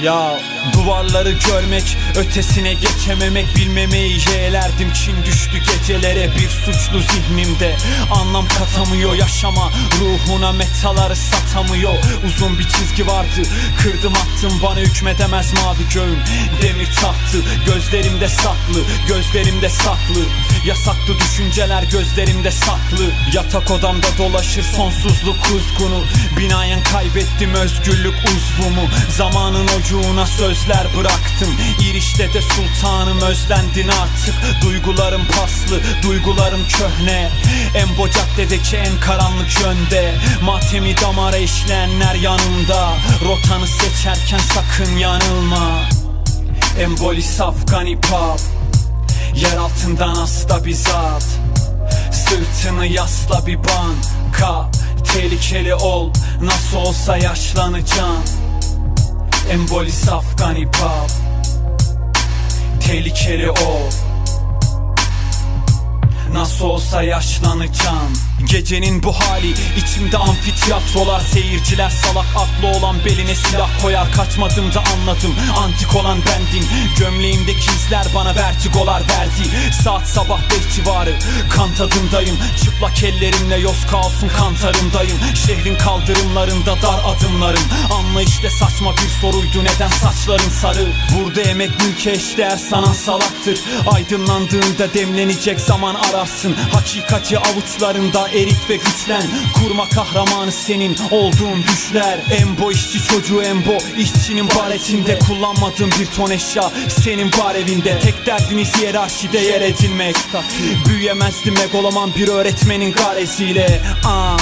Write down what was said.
Ya duvarları görmek Ötesine geçememek bilmemeyi yeğlerdim. Çin düştü gecelere bir suçlu zihnimde. Anlam katamıyor yaşama Ruhuna metaları satamıyor. Uzun bir çizgi vardı Kırdım attım bana hükmedemez mavi göğün. Demir tahtı gözlerimde saklı Gözlerimde saklı. Yasaklı düşünceler gözlerimde saklı. Yatak odamda dolaşır sonsuzluk kuzgunu. Binayen kaybettim özgürlük uzvumu. Zamanın ocuğuna sözler bıraktım. İrişte de sultanım özlendin artık. Duygularım paslı, duygularım köhne. Embo caddedeki en karanlık yönde. Matemi damara işleyenler yanımda. Rotanı seçerken sakın yanılma. Emboli safgani pop Yer altından hasta bir zat. Sırtını yasla bir banka Tehlikeli ol. Nasıl olsa yaşlanacaksın Emboli safgani pop Tehlikeli ol Nasıl olsa yaşlanacaksın Gecenin bu hali içimde amfitiyatrolar Seyirciler salak aklı olan beline silah koyar. Kaçmadığımda anladım antik olan bendin. Gömleğimdeki izler bana vertigolar verdi. Saat sabah beş civarı kan tadındayım. Çıplak ellerimle yoz kaosun kantarındayım. Şehrin kaldırımlarında dar adımlarım. Anlayışta saçma bir soruydu neden saçların sarı? Burada emek mülke eşdeğer sanan salaktır. Aydınlandığında demlenecek zaman ararsın Hakikati avuçlarında erit ve güçlen. Kurma kahramanı senin olduğun düşler Embo işçi çocuğu Embo işçinin baretinde Kullanmadığın bir ton eşya senin var evinde. Tek derdiniz hiyerarşide yer edilmek Büyüyemezdi megaloman bir öğretmenin garesiyle. Aa,